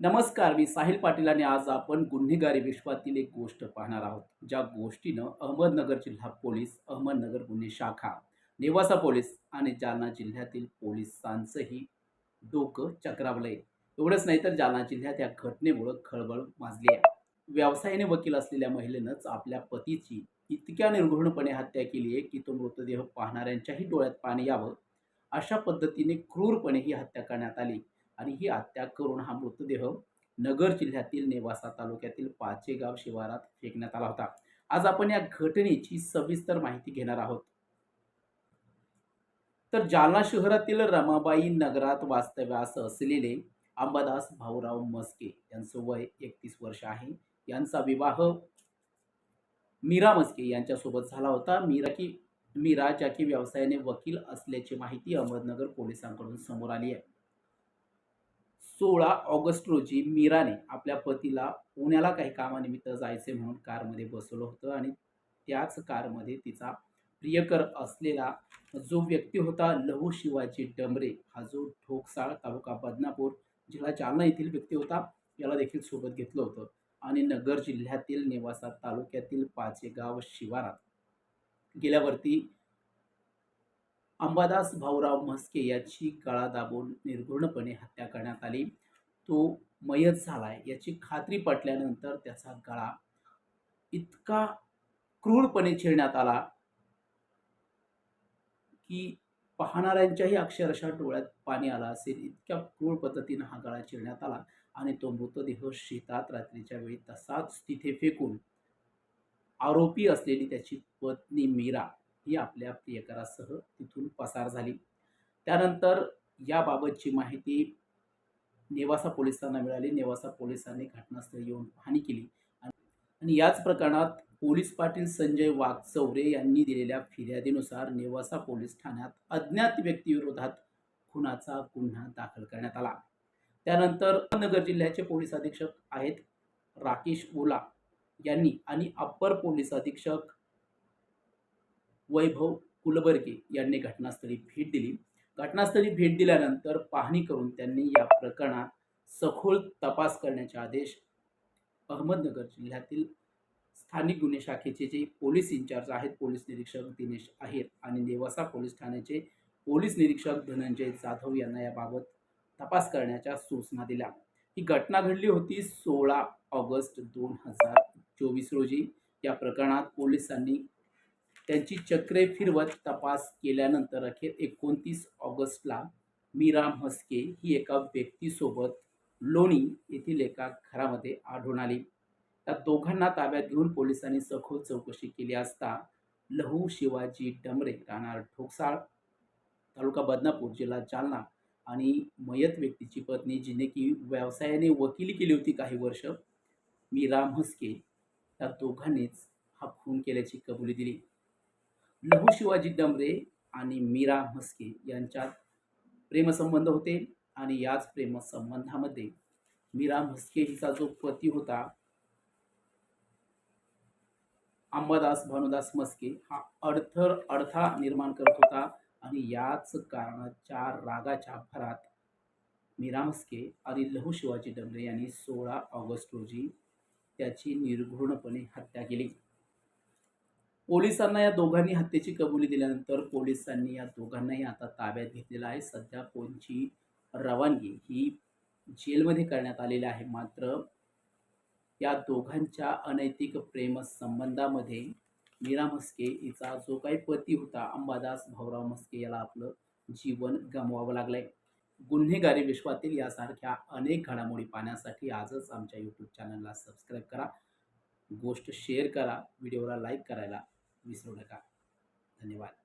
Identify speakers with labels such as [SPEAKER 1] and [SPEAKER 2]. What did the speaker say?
[SPEAKER 1] नमस्कार मी साहिल पाटील आणि आज आपण गुन्हेगारी विश्वातील एक गोष्ट पाहणार आहोत ज्या गोष्टीनं अहमदनगर जिल्हा पोलीस अहमदनगर गुन्हे शाखा नेवासा पोलीस आणि जालना जिल्ह्यातील पोलिसांचंही डोकं चक्रावलंय. एवढंच नाही तर जालना जिल्ह्यात या घटनेमुळं खळबळ माजली आहे. व्यवसायाने वकील असलेल्या महिलेनंच आपल्या पतीची इतक्या निर्घृणपणे हत्या केली आहे की तो मृतदेह पाहणाऱ्यांच्याही डोळ्यात पाणी यावं अशा पद्धतीने क्रूरपणे ही हत्या करण्यात आली. आणि ही हत्या करून हा मृतदेह नगर जिल्ह्यातील नेवासा तालुक्यातील पाचेगाव शिवारात फेकण्यात आला होता. आज आपण या घटनेची सविस्तर माहिती घेणार आहोत. तर जालना शहरातील रमाबाई नगरात वास्तव्यास असलेले अंबादास भाऊराव मस्के यांचं वय एकतीस वर्ष आहे. यांचा विवाह मीरा मस्के यांच्यासोबत झाला होता. मीरा की मीरा ज्या की व्यवसायाने वकील असल्याची माहिती अहमदनगर पोलिसांकडून समोर आली आहे. सोळा ऑगस्ट रोजी मीराने आपल्या पतीला पुण्याला काही कामानिमित्त जायचे म्हणून कारमध्ये बसवलं होतं आणि त्याच कारमध्ये तिचा प्रियकर असलेला जो व्यक्ती होता लहू शिवाजी डमरे हा जो ढोकसाळ तालुका बदनापूर जिल्हा जालना येथील व्यक्ती होता याला देखील सोबत घेतलं होतं आणि नगर जिल्ह्यातील नेवासा तालुक्यातील पाचेगाव शिवारात गेल्यावरती अंबादास भाऊराव म्हस्के याची गळा दाबून निर्घृणपणे हत्या करण्यात आली. तो मयत झालाय याची खात्री पटल्यानंतर त्याचा गळा इतका क्रूरपणे छेडण्यात आला की पाहणाऱ्यांच्याही अक्षरशः डोळ्यात पाणी आलं असेल. इतक्या क्रूर पद्धतीनं हा गळा चिरण्यात आला आणि तो मृतदेह शेतात रात्रीच्या वेळी तसाच तिथे फेकून आरोपी असलेली त्याची पत्नी मीरा ही आपल्या प्रियकरासह तिथून पसार झाली. त्यानंतर याबाबतची माहिती नेवासा पोलिसांना मिळाली. नेवासा पोलिसांनी घटनास्थळी येऊन पाहणी केली. आणि याच प्रकरणात पोलीस पाटील संजय वाघचौरे यांनी दिलेल्या फिर्यादीनुसार नेवासा पोलीस ठाण्यात अज्ञात व्यक्तीविरोधात खुनाचा गुन्हा दाखल करण्यात आला. त्यानंतर नगर जिल्ह्याचे पोलीस अधीक्षक आहेत राकेश ओला यांनी आणि अप्पर पोलीस अधीक्षक वैभव कुलबर्गे यांनी घटनास्थळी भेट दिली. घटनास्थळी भेट दिल्यानंतर पाहणी करून त्यांनी या प्रकरणात सखोल तपास करण्याचे आदेश अहमदनगर जिल्ह्यातील स्थानिक गुन्हे शाखेचे जे पोलीस इन्चार्ज आहेत पोलीस निरीक्षक दिनेश आहेर आणि नेवासा पोलीस ठाण्याचे पोलीस निरीक्षक धनंजय जाधव यांना याबाबत तपास करण्याच्या सूचना दिल्या. ही घटना घडली होती सोळा ऑगस्ट दोन हजार चोवीस रोजी. या प्रकरणात पोलिसांनी त्यांची चक्रे फिरवत तपास केल्यानंतर अखेर एकोणतीस ऑगस्टला मीरा म्हस्के ही एका व्यक्तीसोबत लोणी येथील एका घरामध्ये आढळून आली. त्या दोघांना ताब्यात घेऊन पोलिसांनी सखोल चौकशी केली असता लहू शिवाजी डमरे राहणार ठोकसाळ तालुका बदनापूर जिल्हा जालना आणि मयत व्यक्तीची पत्नी जिने की व्यवसायाने वकिली केली होती काही वर्ष मीरा म्हस्के. त्या दोघांनीच हा खून केल्याची कबुली दिली. लहू शिवाजी डमरे आणि मीरा म्हस्के यांच्यात प्रेमसंबंध होते आणि याच प्रेमसंबंधामध्ये मीरा म्हस्के हिचा जो पती होता अंबादास भानुदास मस्के हा अडथर अडथळा निर्माण करत होता आणि याच कारणाच्या रागाच्या भरात मीरा मस्के आणि लहू शिवाजी डमरे यांनी सोळा ऑगस्ट रोजी त्याची निर्घृणपणे हत्या केली. पोलिसांना या दोघांनी हत्येची कबुली दिल्यानंतर पोलिसांनी या दोघांनाही आता ताब्यात घेतलेला आहे. सध्या कोणची रवानगी ही जेलमध्ये करण्यात आलेली आहे. मात्र या दोघांच्या अनैतिक प्रेम संबंधामध्ये मीरा मस्के हिचा जो काही पती होता अंबादास भाऊराव मस्के याला आपलं जीवन गमवावं लागलंय. गुन्हेगारी विश्वातील यासारख्या अनेक घडामोडी पाहण्यासाठी आजच आमच्या यूट्यूब चॅनलला सबस्क्राईब करा. गोष्ट शेअर करा. व्हिडिओला लाईक करायला विसरू नका धन्यवाद